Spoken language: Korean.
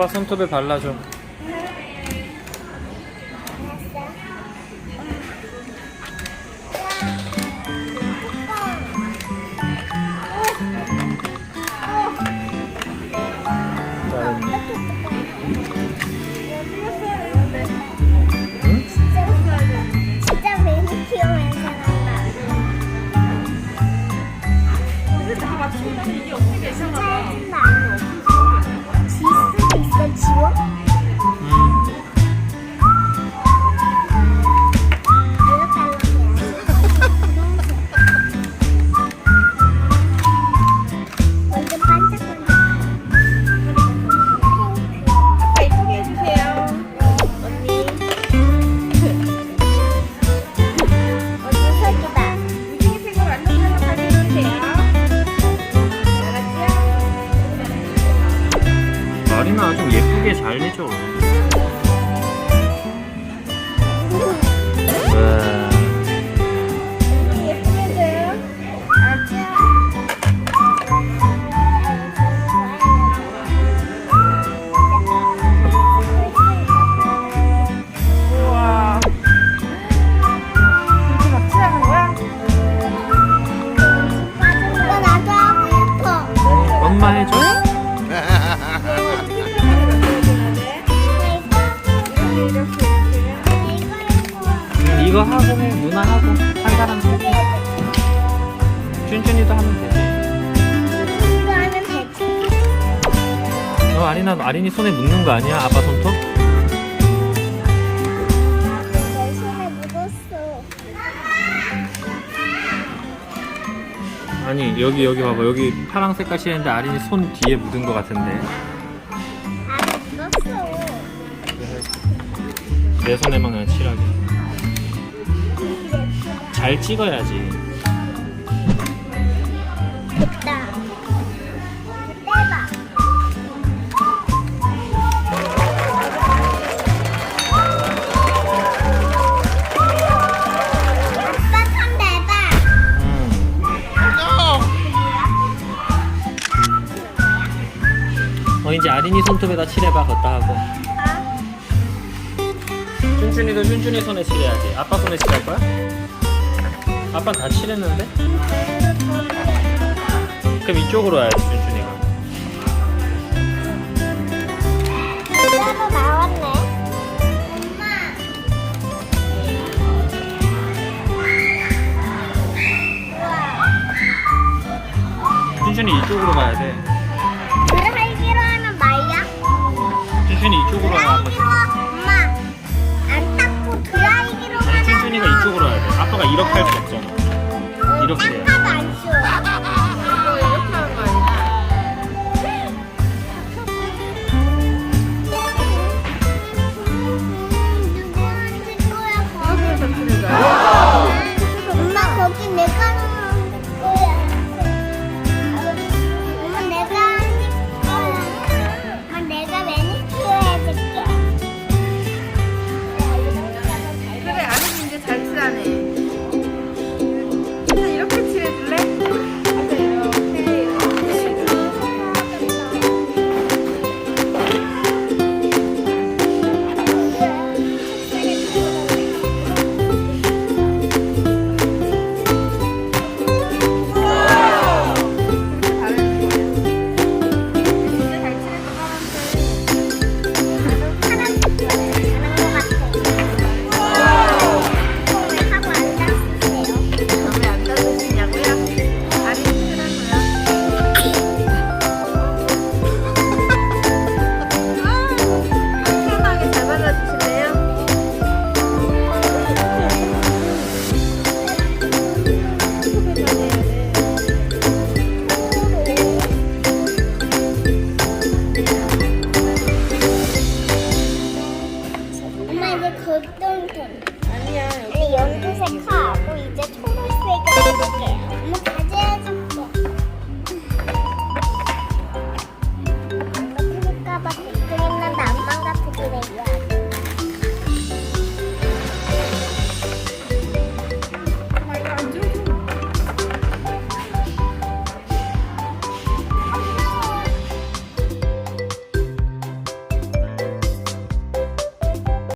아빠 손톱에 발라줘. 진짜 매니큐어 생각나. 짜증나. 지워? 예쁘게 잘 내줘. 와. 언니 예쁘게 해줘요. 우와. 이렇게 막 칠하는 거야? 이거 나도 하고 싶어. 엄마 해줘? 이거 하고 해. 누나 하고. 한 사람 씩 쭌쭌이도 하면 되지. 이거 하면 되지. 너 아리나 아린이 손에 묻는 거 아니야? 아빠 손톱? 내 손에 묻었어. 아니 여기 여기 봐봐 여기 파랑 색깔 칠했는데 아린이 손 뒤에 묻은 거 같은데 아, 묻었어. 내 손에만 그냥 칠하게 잘 찍어야지 됐다. 아빠. 음. 어 이제 아린이 손톱에다 칠해봐 걷다 하고 쭌쭌이도 쭌쭌이 손에 칠해야지 아빠 손에 칠할 거야? 아빠 다 칠했는데? 그럼 이쪽으로 와야지 쭌쭌이가 그대로 나왔네. 엄마. 쭌쭌이 이쪽으로 가야 돼 드라이기로 하면 말이야? 쭌쭌이 이쪽으로 아빠 드라이기로 쭌쭌이가 이쪽으로 와야 돼. 아빠가 이렇게 할 수 없잖아. 이렇게. 해야 돼.